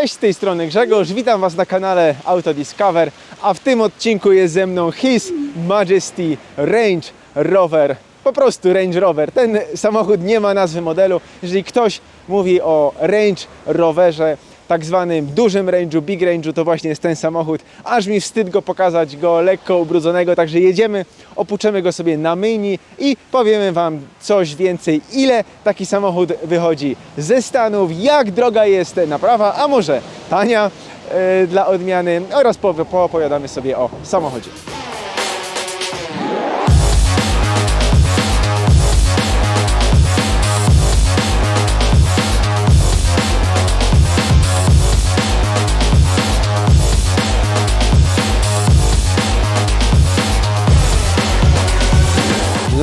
Cześć, z tej strony Grzegorz, witam Was na kanale Auto Discover, a w tym odcinku jest ze mną His Majesty Range Rover. Po prostu Range Rover. Ten samochód nie ma nazwy modelu. Jeżeli ktoś mówi o Range Roverze, tak zwanym dużym range'u, big range'u, to właśnie jest ten samochód. Aż mi wstyd go pokazać, go lekko ubrudzonego, także jedziemy, opuczemy go sobie na myjni i powiemy Wam coś więcej, ile taki samochód wychodzi ze Stanów, jak droga jest naprawa, a może tania e, dla odmiany oraz po- poopowiadamy sobie o samochodzie.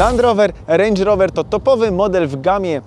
Land Rover Range Rover to topowy model w gamie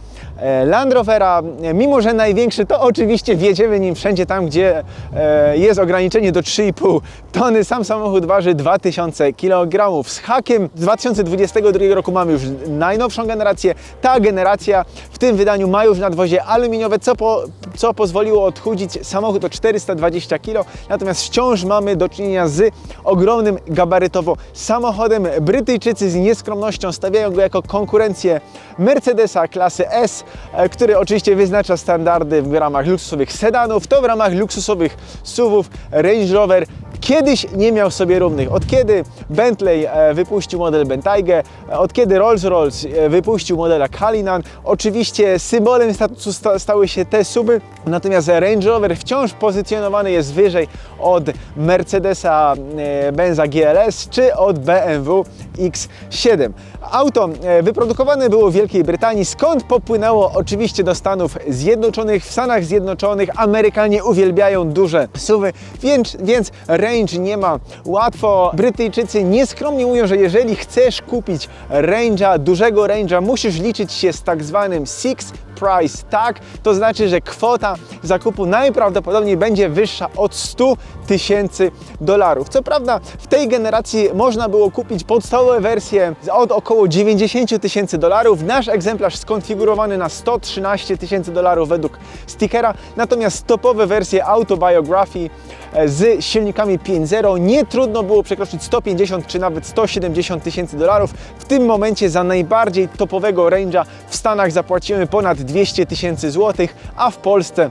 Land Rovera. E, Mimo, że największy, to oczywiście wjedziemy nim wszędzie tam, gdzie e, jest ograniczenie do 3,5 tony. Sam samochód waży 2000 kg. Z hakiem z 2022 roku mamy już najnowszą generację. Ta generacja w tym wydaniu ma już nadwozie aluminiowe, co, po, co pozwoliło odchudzić samochód o 420 kg. Natomiast wciąż mamy do czynienia z ogromnym gabarytowo samochodem. Brytyjczycy z nieskromnością stawiają go jako konkurencję Mercedesa klasy S, e, który oczywiście wyznacza standardy w ramach luksusowych sedanów, to w ramach luksusowych SUVów Range Rover kiedyś nie miał sobie równych. Od kiedy Bentley e, wypuścił model Bentayga, e, od kiedy Rolls-Royce e, wypuścił modela Cullinan, oczywiście symbolem statusu sta- stały się te suby, natomiast Range Rover wciąż pozycjonowany jest wyżej od Mercedesa e, Benza GLS czy od BMW X7. Auto e, wyprodukowane było w Wielkiej Brytanii, skąd popłynęło oczywiście do Stanów Zjednoczonych. W Stanach Zjednoczonych Amerykanie uwielbiają duże suwy, więc, więc range nie ma łatwo. Brytyjczycy nieskromnie mówią, że jeżeli chcesz kupić range'a, dużego range'a, musisz liczyć się z tak zwanym six price tag, to znaczy, że kwota zakupu najprawdopodobniej będzie wyższa od 100 tysięcy dolarów. Co prawda w tej generacji można było kupić podstawowe wersje od około 90 tysięcy dolarów. Nasz egzemplarz skonfigurowany na 113 tysięcy dolarów według stickera, natomiast topowe wersje Autobiography e, z silnikami 5.0 nie trudno było przekroczyć 150 czy nawet 170 tysięcy dolarów. W tym momencie za najbardziej topowego range'a w Stanach zapłacimy ponad 200 tysięcy złotych, a w Polsce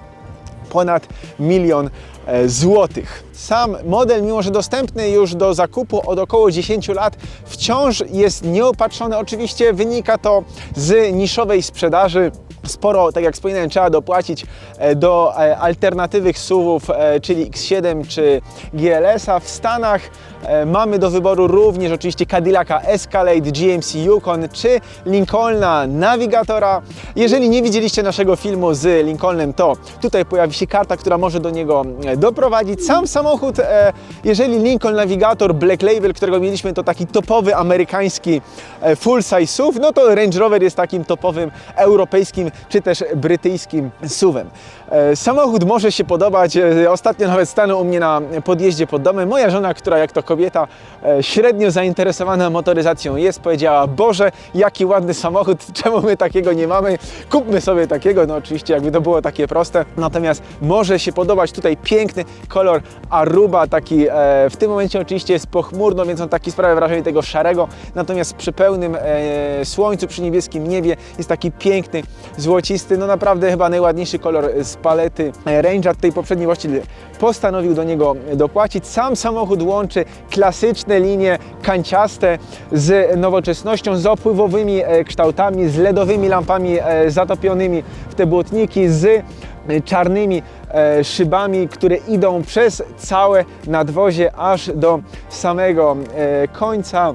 ponad milion e, złotych. Sam model, mimo że dostępny już do zakupu od około 10 lat, wciąż jest nieopatrzony. Oczywiście wynika to z niszowej sprzedaży. Sporo, tak jak wspominałem, trzeba dopłacić e, do e, alternatywych SUVów, e, czyli X7 czy GLS-a. W Stanach mamy do wyboru również oczywiście Cadillaca Escalade, GMC Yukon czy Lincolna Navigatora. Jeżeli nie widzieliście naszego filmu z Lincolnem, to tutaj pojawi się karta, która może do niego doprowadzić. Sam samochód, e, jeżeli Lincoln Navigator Black Label, którego mieliśmy, to taki topowy amerykański e, full size SUV, no to Range Rover jest takim topowym europejskim czy też brytyjskim SUVem. E, Samochód może się podobać. Ostatnio nawet stanął u mnie na podjeździe pod domem. Moja żona, która jak to kobieta średnio zainteresowana motoryzacją jest, powiedziała: Boże, jaki ładny samochód, czemu my takiego nie mamy? Kupmy sobie takiego. No oczywiście, jakby to było takie proste. Natomiast może się podobać tutaj piękny kolor Aruba, taki e, w tym momencie oczywiście jest pochmurno, więc on taki sprawia wrażenie tego szarego. Natomiast przy pełnym e, słońcu, przy niebieskim niebie jest taki piękny, złocisty. No naprawdę chyba najładniejszy kolor z palety e, Range'a. Tutaj poprzedni właściciel postanowił do niego dopłacić. Sam samochód łączy klasyczne linie kanciaste z nowoczesnością, z opływowymi kształtami, z LEDowymi lampami zatopionymi w te błotniki, z czarnymi e, szybami, które idą przez całe nadwozie aż do samego e, końca.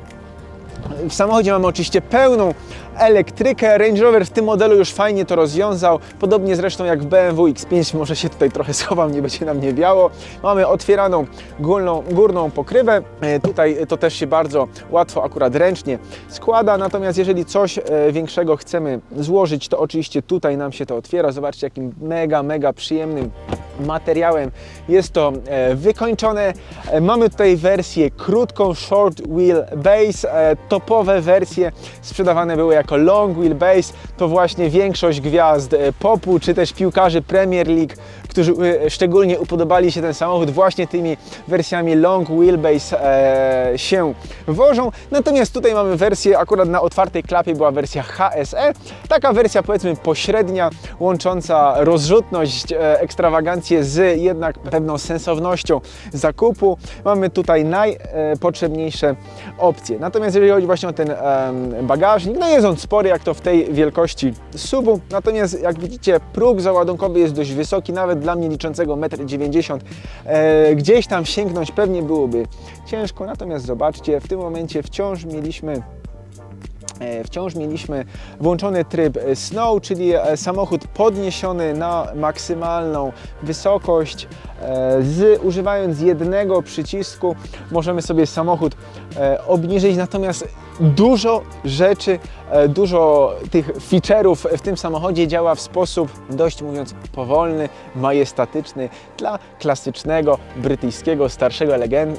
W samochodzie mamy oczywiście pełną elektrykę. Range Rover w tym modelu już fajnie to rozwiązał. Podobnie zresztą jak w BMW X5, może się tutaj trochę schowam, nie będzie na mnie biało. Mamy otwieraną górną, górną pokrywę. E, Tutaj to też się bardzo łatwo akurat ręcznie składa. Natomiast jeżeli coś e, większego chcemy złożyć, to oczywiście tutaj nam się to otwiera. Zobaczcie jakim mega, mega przyjemnym materiałem jest to e, wykończone. Mamy tutaj wersję krótką, short wheelbase. E, Topowe wersje sprzedawane były jako long wheelbase. To właśnie większość gwiazd e, popu, czy też piłkarzy Premier League którzy e, szczególnie upodobali się ten samochód właśnie tymi wersjami long wheelbase e, się wożą. Natomiast tutaj mamy wersję, akurat na otwartej klapie była wersja HSE, taka wersja powiedzmy pośrednia, łącząca rozrzutność, e, ekstrawagancję z jednak pewną sensownością zakupu. Mamy tutaj najpotrzebniejsze opcje. Natomiast jeżeli chodzi właśnie o ten em, bagażnik, no jest on spory jak to w tej wielkości subu, natomiast jak widzicie próg załadunkowy jest dość wysoki, nawet dla mnie liczącego 1,90 m. E, gdzieś tam sięgnąć pewnie byłoby ciężko, natomiast zobaczcie, w tym momencie wciąż mieliśmy E, Wciąż mieliśmy włączony tryb Snow, czyli e, samochód podniesiony na maksymalną wysokość. Z, używając jednego przycisku możemy sobie samochód obniżyć, natomiast dużo rzeczy, dużo tych feature'ów w tym samochodzie działa w sposób dość mówiąc powolny, majestatyczny dla klasycznego brytyjskiego starszego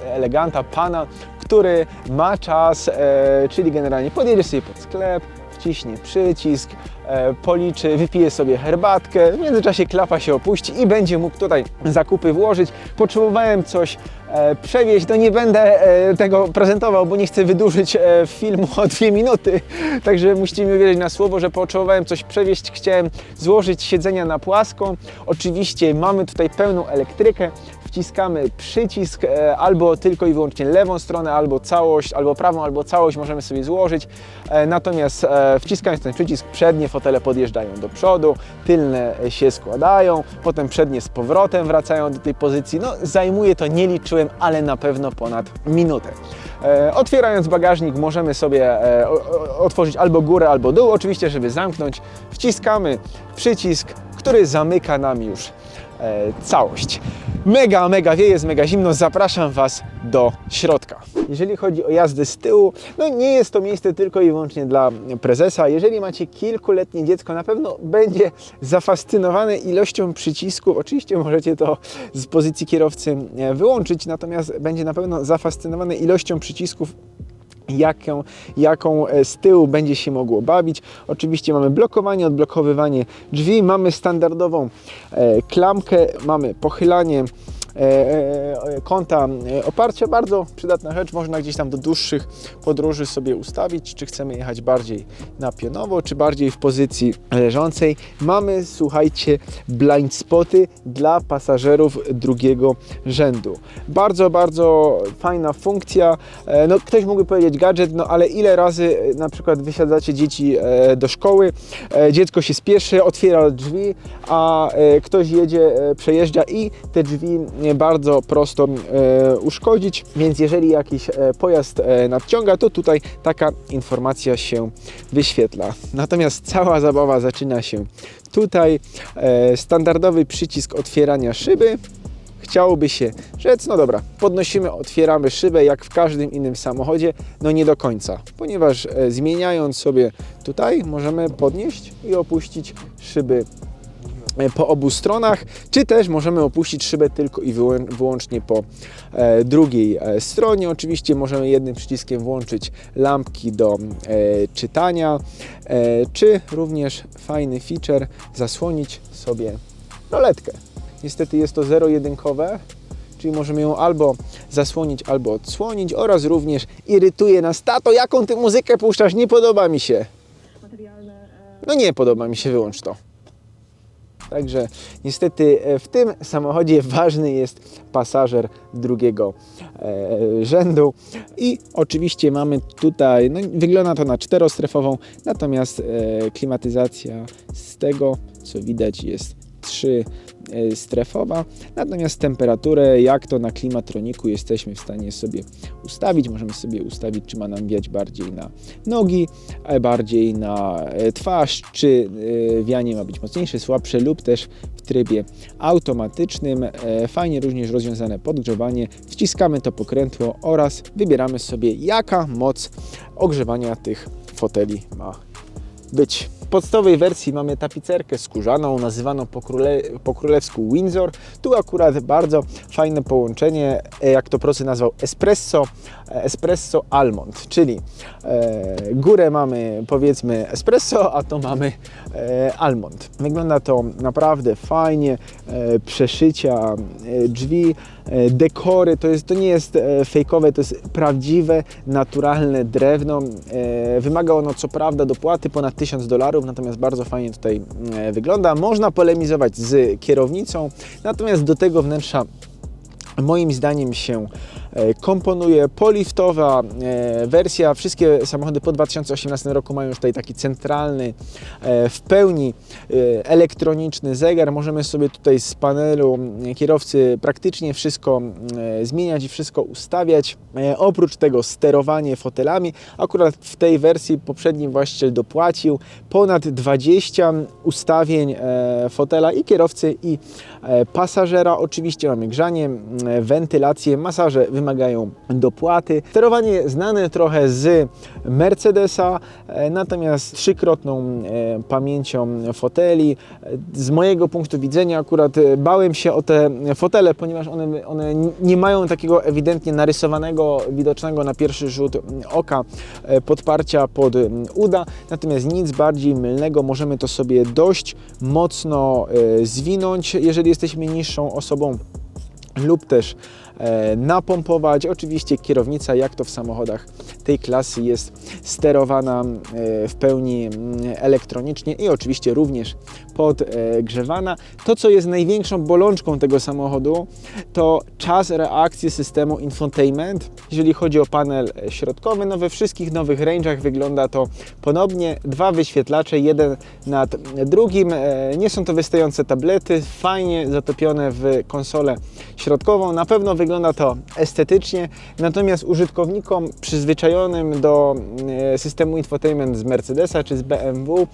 eleganta pana, który ma czas, e, czyli generalnie podjedzie sobie pod sklep, wciśnie przycisk, e, policzy, wypije sobie herbatkę, w międzyczasie klapa się opuści i będzie mógł tutaj zakupy włożyć. Potrzebowałem coś e, przewieźć, no nie będę e, tego prezentował, bo nie chcę wydłużyć filmu o dwie minuty, także musicie mi uwierzyć na słowo, że potrzebowałem coś przewieźć, chciałem złożyć siedzenia na płasko. Oczywiście mamy tutaj pełną elektrykę, wciskamy przycisk e, albo tylko i wyłącznie lewą stronę, albo całość, albo prawą, albo całość możemy sobie złożyć. E, Natomiast e, wciskając ten przycisk, przednie fotele podjeżdżają do przodu, tylne się składają, potem przednie z powrotem wracają do tej pozycji. No, zajmuje to, nie liczyłem, ale na pewno ponad minutę. Otwierając bagażnik możemy sobie otworzyć albo górę, albo dół. Oczywiście, żeby zamknąć, wciskamy przycisk, który zamyka nam już całość. Mega, mega wieje, jest mega zimno. Zapraszam Was do środka. Jeżeli chodzi o jazdę z tyłu, no nie jest to miejsce tylko i wyłącznie dla prezesa. Jeżeli macie kilkuletnie dziecko, na pewno będzie zafascynowane ilością przycisków. Oczywiście możecie to z pozycji kierowcy e, wyłączyć, natomiast będzie na pewno zafascynowane ilością przycisków jaką, jaką e, z tyłu będzie się mogło bawić. Oczywiście mamy blokowanie, odblokowywanie drzwi, mamy standardową e, klamkę, mamy pochylanie kąta e, oparcia. Bardzo przydatna rzecz, można gdzieś tam do dłuższych podróży sobie ustawić, czy chcemy jechać bardziej na pionowo, czy bardziej w pozycji leżącej. Mamy, słuchajcie, blind spoty dla pasażerów drugiego rzędu. Bardzo, bardzo fajna funkcja. E, No, ktoś mógłby powiedzieć gadżet, no ale ile razy e, na przykład wysiadzacie dzieci e, do szkoły, e, dziecko się spieszy, otwiera drzwi, a e, ktoś jedzie, e, przejeżdża i te drzwi e, bardzo prosto e, uszkodzić, więc jeżeli jakiś e, pojazd e, nadciąga, to tutaj taka informacja się wyświetla. Natomiast cała zabawa zaczyna się tutaj. Standardowy przycisk otwierania szyby, chciałoby się rzec, no dobra, podnosimy, otwieramy szybę jak w każdym innym samochodzie, no nie do końca, ponieważ zmieniając sobie tutaj możemy podnieść i opuścić szyby po obu stronach, czy też możemy opuścić szybę tylko i wyłą- wyłącznie po e, drugiej e, stronie. Oczywiście możemy jednym przyciskiem włączyć lampki do e, czytania, e, czy również fajny feature zasłonić sobie roletkę. Niestety jest to zero-jedynkowe, czyli możemy ją albo zasłonić, albo odsłonić oraz również irytuje nas, tato, jaką ty muzykę puszczasz, nie podoba mi się. e, No nie podoba mi się, wyłącz to. Także niestety e, w tym samochodzie ważny jest pasażer drugiego e, rzędu. I oczywiście mamy tutaj, no wygląda to na czterostrefową, natomiast e, klimatyzacja z tego co widać jest trzy strefowa, natomiast temperaturę jak to na klimatroniku jesteśmy w stanie sobie ustawić, możemy sobie ustawić czy ma nam wiać bardziej na nogi, e, bardziej na e, twarz, czy e, wianie ma być mocniejsze, słabsze lub też w trybie automatycznym. E, Fajnie również rozwiązane podgrzewanie. Wciskamy to pokrętło oraz wybieramy sobie jaka moc ogrzewania tych foteli ma być. Podstawowej wersji mamy tapicerkę skórzaną, nazywaną po, króle, po królewsku Windsor. Tu akurat bardzo fajne połączenie, e, jak to procy nazwał, espresso, e, espresso almond, czyli e, górę mamy powiedzmy espresso, a to mamy e, almond. Wygląda to naprawdę fajnie, e, przeszycia e, drzwi, e, dekory, to, jest, to nie jest e, fejkowe, to jest prawdziwe, naturalne drewno. E, wymaga ono co prawda dopłaty ponad 1000 dolarów, natomiast bardzo fajnie tutaj e, wygląda. Można polemizować z kierownicą, natomiast do tego wnętrza moim zdaniem się komponuje. Poliftowa e, wersja, wszystkie samochody po 2018 roku mają już tutaj taki centralny, e, w pełni e, elektroniczny zegar. Możemy sobie tutaj z panelu e, kierowcy praktycznie wszystko e, zmieniać i wszystko ustawiać. E, Oprócz tego sterowanie fotelami. Akurat w tej wersji poprzedni właściciel dopłacił ponad 20 ustawień e, fotela i kierowcy i e, pasażera. Oczywiście mamy grzanie, wentylację, masaże wymagają dopłaty. Sterowanie znane trochę z Mercedesa, e, natomiast trzykrotną e, pamięcią foteli. E, Z mojego punktu widzenia akurat bałem się o te fotele, ponieważ one, one nie mają takiego ewidentnie narysowanego, widocznego na pierwszy rzut oka e, podparcia pod uda, natomiast nic bardziej mylnego, możemy to sobie dość mocno zwinąć, jeżeli jesteśmy niższą osobą lub też napompować. Oczywiście kierownica, jak to w samochodach tej klasy jest sterowana e, w pełni mm, elektronicznie i oczywiście również podgrzewana. To, co jest największą bolączką tego samochodu, to czas reakcji systemu infotainment. Jeżeli chodzi o panel środkowy, no we wszystkich nowych range'ach wygląda to ponownie. Dwa wyświetlacze, jeden nad drugim. E, Nie są to wystające tablety, fajnie zatopione w konsolę środkową. Na pewno wygląda to estetycznie, natomiast użytkownikom przyzwyczajonym do e, systemu infotainment z Mercedesa czy z BMW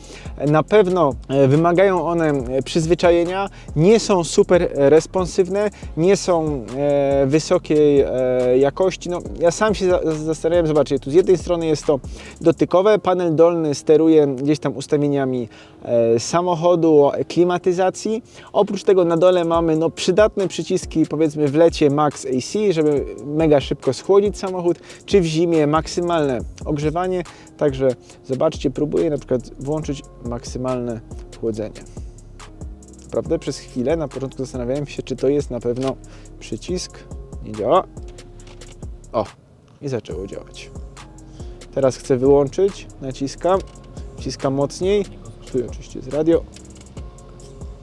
na pewno e, wymagają one przyzwyczajenia, nie są super responsywne, nie są e, wysokiej jakości. No, ja sam się za- zastanawiam, zobaczcie, tu z jednej strony jest to dotykowe, panel dolny steruje gdzieś tam ustawieniami samochodu, klimatyzacji. Oprócz tego na dole mamy no, przydatne przyciski, powiedzmy w lecie Max AC, żeby mega szybko schłodzić samochód, czy w zimie maksymalne ogrzewanie. Także zobaczcie, próbuję na przykład włączyć maksymalne chłodzenie. Prawda? Przez chwilę na początku zastanawiałem się, czy to jest na pewno przycisk. Nie działa. O, i zaczęło działać. Teraz chcę wyłączyć, naciskam, wciskam mocniej. Tu oczywiście jest radio.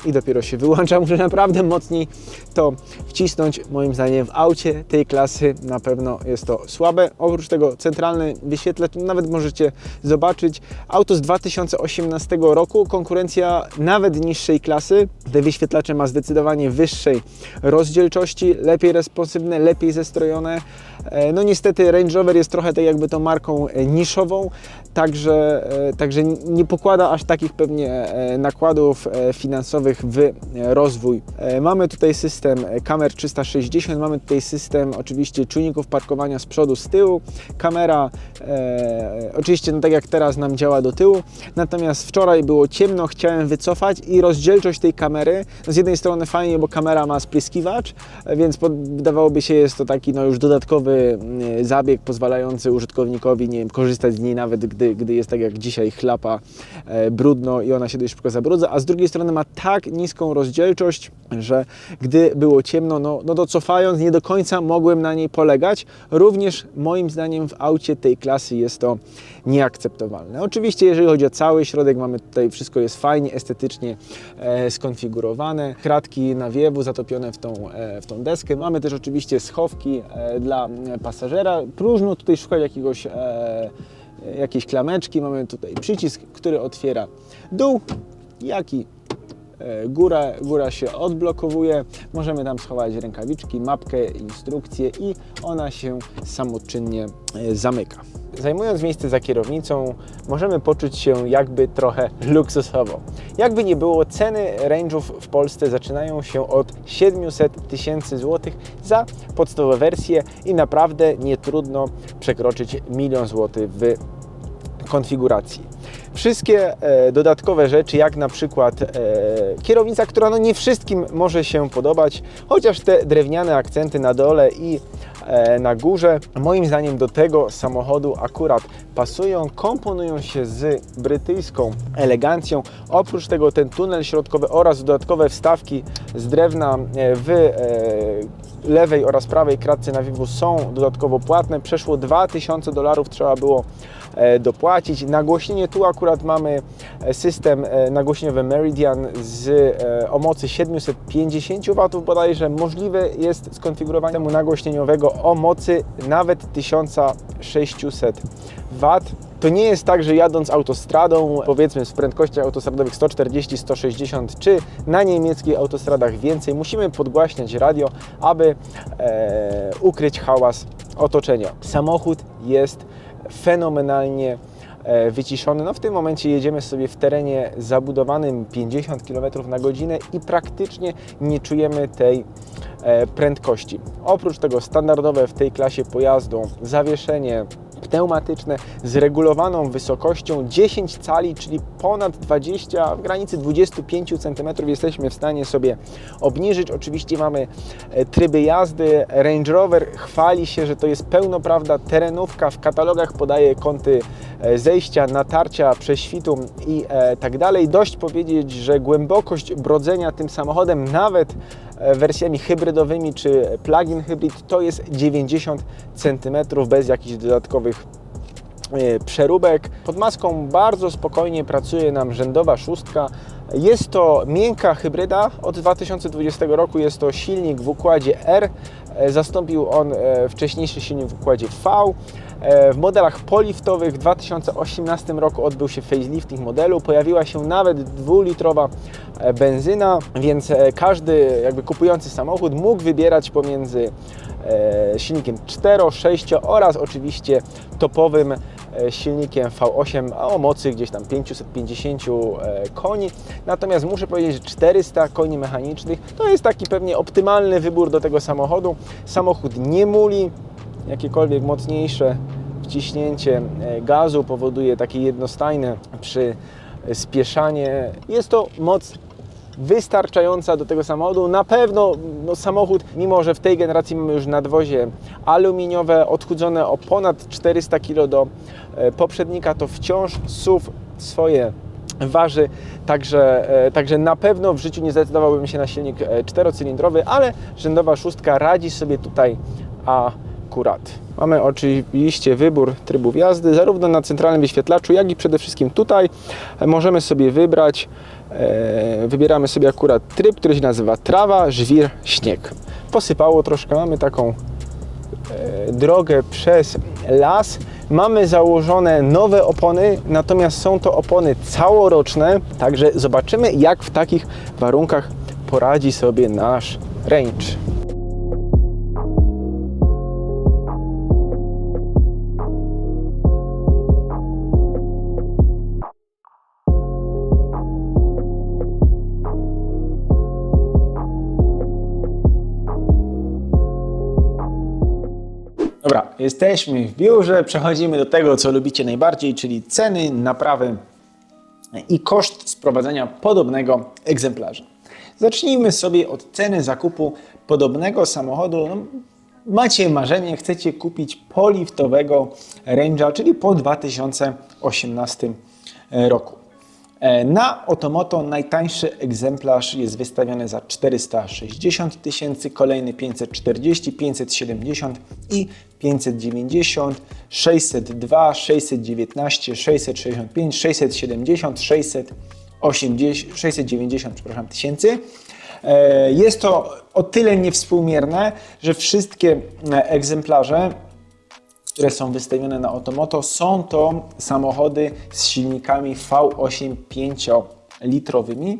I dopiero się wyłącza. Muszę naprawdę mocniej to wcisnąć. Moim zdaniem w aucie tej klasy na pewno jest to słabe. Oprócz tego centralny wyświetlacz, nawet możecie zobaczyć. Auto z 2018 roku, konkurencja nawet niższej klasy. Te wyświetlacze ma zdecydowanie wyższej rozdzielczości, lepiej responsywne, lepiej zestrojone. E, No niestety Range Rover jest trochę tak jakby tą marką e, niszową, także, e, także nie pokłada aż takich pewnie e, nakładów e, finansowych w rozwój. Mamy tutaj system kamer 360, mamy tutaj system oczywiście czujników parkowania z przodu, z tyłu, kamera e, oczywiście no tak jak teraz nam działa do tyłu, natomiast wczoraj było ciemno, chciałem wycofać i rozdzielczość tej kamery, no z jednej strony fajnie, bo kamera ma spryskiwacz, więc wydawałoby się jest to taki no już dodatkowy mm, zabieg pozwalający użytkownikowi nie wiem, korzystać z niej nawet gdy, gdy jest tak jak dzisiaj chlapa e, brudno i ona się dość szybko zabrudza, a z drugiej strony ma tak niską rozdzielczość, że gdy było ciemno, no, no to cofając nie do końca mogłem na niej polegać. Również moim zdaniem w aucie tej klasy jest to nieakceptowalne. Oczywiście jeżeli chodzi o cały środek, mamy tutaj wszystko jest fajnie, estetycznie e, skonfigurowane. Kratki nawiewu zatopione w tą, e, w tą deskę. Mamy też oczywiście schowki e, dla e, pasażera. Próżno tutaj szukać jakiegoś e, jakiejś klameczki. Mamy tutaj przycisk, który otwiera dół, jak i e, góra, góra się odblokowuje. Możemy tam schować rękawiczki, mapkę, instrukcję i ona się samoczynnie e, zamyka. Zajmując miejsce za kierownicą, możemy poczuć się jakby trochę luksusowo. Jakby nie było, ceny range'ów w Polsce zaczynają się od 700 tysięcy złotych za podstawowe wersje i naprawdę nie trudno przekroczyć milion złotych w konfiguracji. Wszystkie e, dodatkowe rzeczy, jak na przykład e, kierownica, która no nie wszystkim może się podobać, chociaż te drewniane akcenty na dole i e, na górze, moim zdaniem do tego samochodu akurat pasują, komponują się z brytyjską elegancją. Oprócz tego ten tunel środkowy oraz dodatkowe wstawki z drewna w lewej oraz prawej kratce nawiewu są dodatkowo płatne. Przeszło 2000 dolarów trzeba było e, dopłacić. Nagłośnienie tu akurat mamy e, system e, nagłośnieniowy Meridian z o mocy 750 W bodajże. Możliwe jest skonfigurowanie nagłośnieniowego o mocy nawet 1600 W. To nie jest tak, że jadąc autostradą, powiedzmy z prędkościach autostradowych 140, 160, czy na niemieckich autostradach więcej, musimy podgłaśniać radio, aby e, ukryć hałas otoczenia. Samochód jest fenomenalnie e, wyciszony. No w tym momencie jedziemy sobie w terenie zabudowanym 50 km na godzinę i praktycznie nie czujemy tej e, prędkości. Oprócz tego standardowe w tej klasie pojazdu zawieszenie pneumatyczne z regulowaną wysokością 10 cali, czyli ponad 20, w granicy 25 cm jesteśmy w stanie sobie obniżyć. Oczywiście mamy e, tryby jazdy. Range Rover chwali się, że to jest pełnoprawda terenówka. W katalogach podaje kąty e, zejścia, natarcia, prześwitu i e, tak dalej. Dość powiedzieć, że głębokość brodzenia tym samochodem, nawet wersjami hybrydowymi czy plug-in hybrid, to jest 90 cm bez jakichś dodatkowych e, przeróbek. Pod maską bardzo spokojnie pracuje nam rzędowa szóstka. Jest to miękka hybryda. Od 2020 roku jest to silnik w układzie R. E, Zastąpił on e, wcześniejszy silnik w układzie V. E, W modelach poliftowych w 2018 roku odbył się facelifting modelu. Pojawiła się nawet dwulitrowa e, benzyna, więc e, każdy jakby kupujący samochód mógł wybierać pomiędzy silnikiem 4, 6 oraz oczywiście topowym silnikiem V8 a o mocy gdzieś tam 550 e, koni. Natomiast muszę powiedzieć, że 400 koni mechanicznych to jest taki pewnie optymalny wybór do tego samochodu. Samochód nie muli, jakiekolwiek mocniejsze wciśnięcie e, gazu powoduje takie jednostajne przyspieszanie. Jest to moc wystarczająca do tego samochodu. Na pewno no, samochód, mimo że w tej generacji mamy już nadwozie aluminiowe, odchudzone o ponad 400 kg do e, poprzednika, to wciąż SUV swoje waży, także, e, także na pewno w życiu nie zdecydowałbym się na silnik e, czterocylindrowy, ale rzędowa szóstka radzi sobie tutaj akurat. Mamy oczywiście wybór trybów jazdy, zarówno na centralnym wyświetlaczu, jak i przede wszystkim tutaj możemy sobie wybrać, e, wybieramy sobie akurat tryb, który się nazywa trawa, żwir, śnieg. Posypało troszkę, mamy taką e, drogę przez las. Mamy założone nowe opony, natomiast są to opony całoroczne, także zobaczymy jak w takich warunkach poradzi sobie nasz range. Dobra, jesteśmy w biurze, przechodzimy do tego, co lubicie najbardziej, czyli ceny, naprawy i koszt sprowadzenia podobnego egzemplarza. Zacznijmy sobie od ceny zakupu podobnego samochodu. No, macie marzenie, chcecie kupić poliftowego Range'a, czyli po 2018 roku. E, Na Otomoto najtańszy egzemplarz jest wystawiony za 460 tysięcy, kolejny 540, 570 i 590, 602, 619, 665, 670, 680, 690 przepraszam, tysięcy. E, Jest to o tyle niewspółmierne, że wszystkie e, egzemplarze które są wystawione na Otomoto, są to samochody z silnikami V8 5-litrowymi,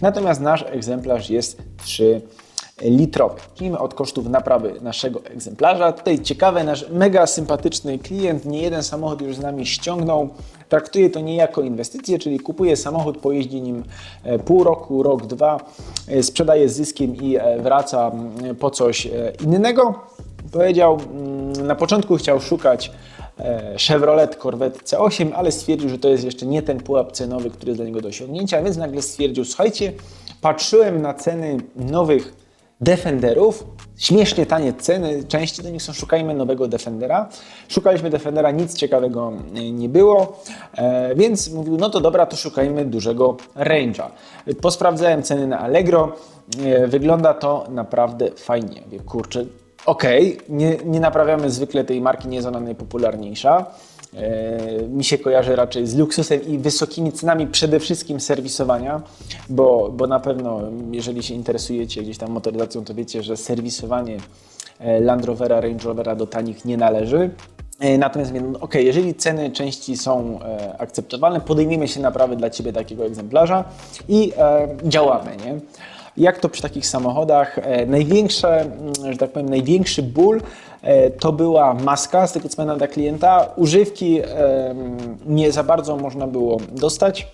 natomiast nasz egzemplarz jest 3-litrowy. Zacznijmy od kosztów naprawy naszego egzemplarza. Tutaj ciekawe, nasz mega sympatyczny klient nie jeden samochód już z nami ściągnął. Traktuje to nie jako inwestycję, czyli kupuje samochód, pojeździ nim e, pół roku, rok, dwa, e, sprzedaje z zyskiem i e, wraca po coś innego. Powiedział, mm, na początku chciał szukać e, Chevrolet Corvette C8, ale stwierdził, że to jest jeszcze nie ten pułap cenowy, który jest dla niego do osiągnięcia, więc nagle stwierdził, słuchajcie, patrzyłem na ceny nowych Defenderów, śmiesznie tanie ceny, części do nich są, szukajmy nowego Defendera. Szukaliśmy Defendera, nic ciekawego e, nie było, e, więc mówił, no to dobra, to szukajmy dużego range'a. Posprawdzałem ceny na Allegro, wygląda to naprawdę fajnie. Mówię, kurczę, okej, nie, nie naprawiamy zwykle tej marki, nie jest ona najpopularniejsza. E, mi się kojarzy raczej z luksusem i wysokimi cenami przede wszystkim serwisowania, bo, bo na pewno jeżeli się interesujecie gdzieś tam motoryzacją, to wiecie, że serwisowanie e, Land Rovera, Range Rovera do tanich nie należy. E, Natomiast mówię, no, ok, jeżeli ceny części są e, akceptowalne, podejmiemy się naprawy dla Ciebie takiego egzemplarza i e, działamy, nie? Jak to przy takich samochodach? E, największe, mm, że tak powiem, największy ból e, to była maska, z tego co pamiętam dla klienta. Używki e, nie za bardzo można było dostać.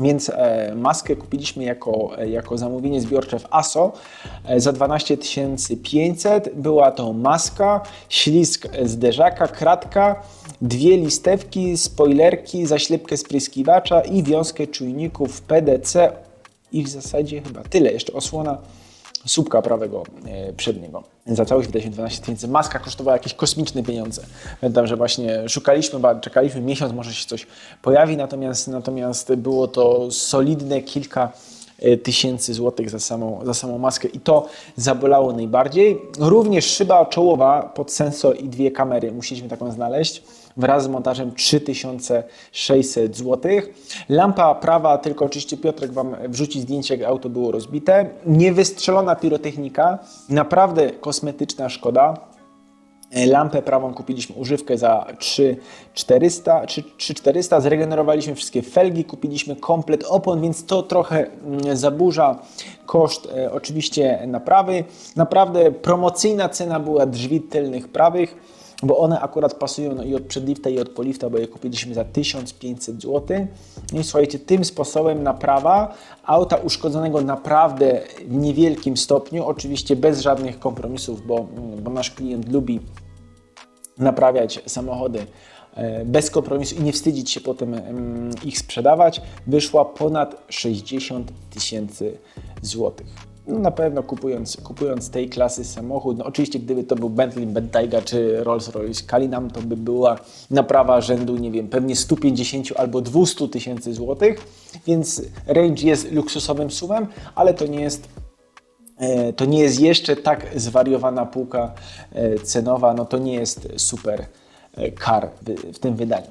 Więc maskę kupiliśmy jako, jako zamówienie zbiorcze w ASO za 12 500. Była to maska, ślizg zderzaka, kratka, dwie listewki, spoilerki, zaślepkę spryskiwacza i wiązkę czujników PDC i w zasadzie chyba tyle. Jeszcze osłona słupka prawego e, przedniego. Za całość wydaje się 12 tysięcy. Maska kosztowała jakieś kosmiczne pieniądze. Pamiętam, że właśnie szukaliśmy, czekaliśmy miesiąc, może się coś pojawi, natomiast, natomiast było to solidne kilka tysięcy złotych za samą, za samą maskę i to zabolało najbardziej. Również szyba czołowa pod sensor i dwie kamery. Musieliśmy taką znaleźć wraz z montażem 3600 zł. Lampa prawa, tylko oczywiście Piotrek Wam wrzuci zdjęcie, jak auto było rozbite. Niewystrzelona pirotechnika, naprawdę kosmetyczna szkoda. E, Lampę prawą kupiliśmy używkę za 3400, 3400, zregenerowaliśmy wszystkie felgi, kupiliśmy komplet opon, więc to trochę mm, zaburza koszt e, oczywiście naprawy. Naprawdę promocyjna cena była drzwi tylnych prawych, bo one akurat pasują no, i od przedlifta i od polifta, bo je kupiliśmy za 1500 zł. No i słuchajcie, tym sposobem naprawa auta uszkodzonego naprawdę w niewielkim stopniu, oczywiście bez żadnych kompromisów, bo, bo nasz klient lubi naprawiać samochody e, bez kompromisu i nie wstydzić się potem em, ich sprzedawać, wyszła ponad 60 tysięcy złotych. No na pewno kupując, kupując tej klasy samochód, no oczywiście gdyby to był Bentley Bentayga czy Rolls-Royce Cullinan, to by była naprawa rzędu, nie wiem, pewnie 150 albo 200 tysięcy złotych, więc range jest luksusowym sumem, ale to nie jest E, to nie jest jeszcze tak zwariowana półka e, cenowa, no to nie jest super e, car w- w tym wydaniu.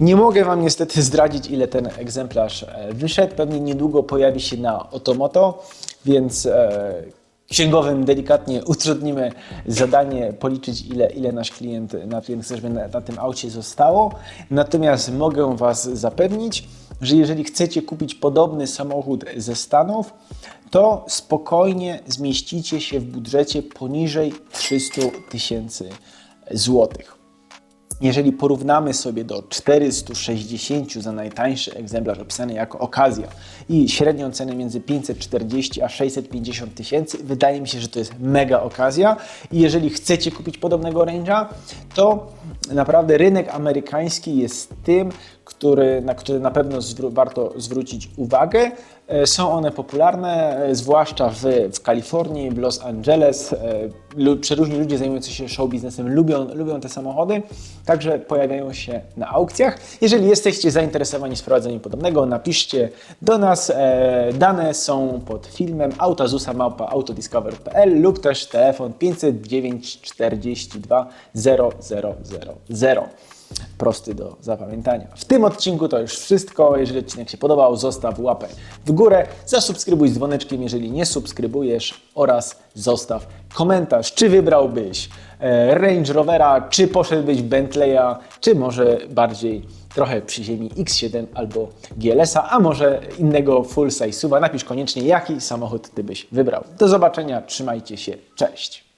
Nie mogę Wam niestety zdradzić, ile ten egzemplarz e, wyszedł. Pewnie niedługo pojawi się na Otomoto, więc e, księgowym delikatnie utrudnimy zadanie policzyć, ile, ile nasz klient, na, na, na tym aucie zostało. Natomiast mogę Was zapewnić, że jeżeli chcecie kupić podobny samochód ze Stanów, to spokojnie zmieścicie się w budżecie poniżej 300 tysięcy złotych. Jeżeli porównamy sobie do 460 za najtańszy egzemplarz opisany jako okazja i średnią cenę między 540 a 650 tysięcy, wydaje mi się, że to jest mega okazja. I jeżeli chcecie kupić podobnego range'a, to naprawdę rynek amerykański jest tym, który, na który na pewno zwró- warto zwrócić uwagę. E, Są one popularne, e, zwłaszcza w, w Kalifornii, w Los Angeles. E, Przeróżni ludzie zajmujący się show biznesem lubią, lubią te samochody, także pojawiają się na aukcjach. Jeżeli jesteście zainteresowani sprowadzeniem podobnego, napiszcie do nas. Dane są pod filmem autozusa.autodiscover.pl lub też telefon 509 42 000 prosty do zapamiętania. W tym odcinku to już wszystko. Jeżeli odcinek się podobał, zostaw łapę w górę, zasubskrybuj z dzwoneczkiem, jeżeli nie subskrybujesz oraz zostaw komentarz, czy wybrałbyś e, Range Rovera, czy poszedłbyś Bentleya, czy może bardziej trochę przy ziemi X7 albo GLS-a, a może innego full size. Napisz koniecznie, jaki samochód Ty byś wybrał. Do zobaczenia, trzymajcie się, cześć!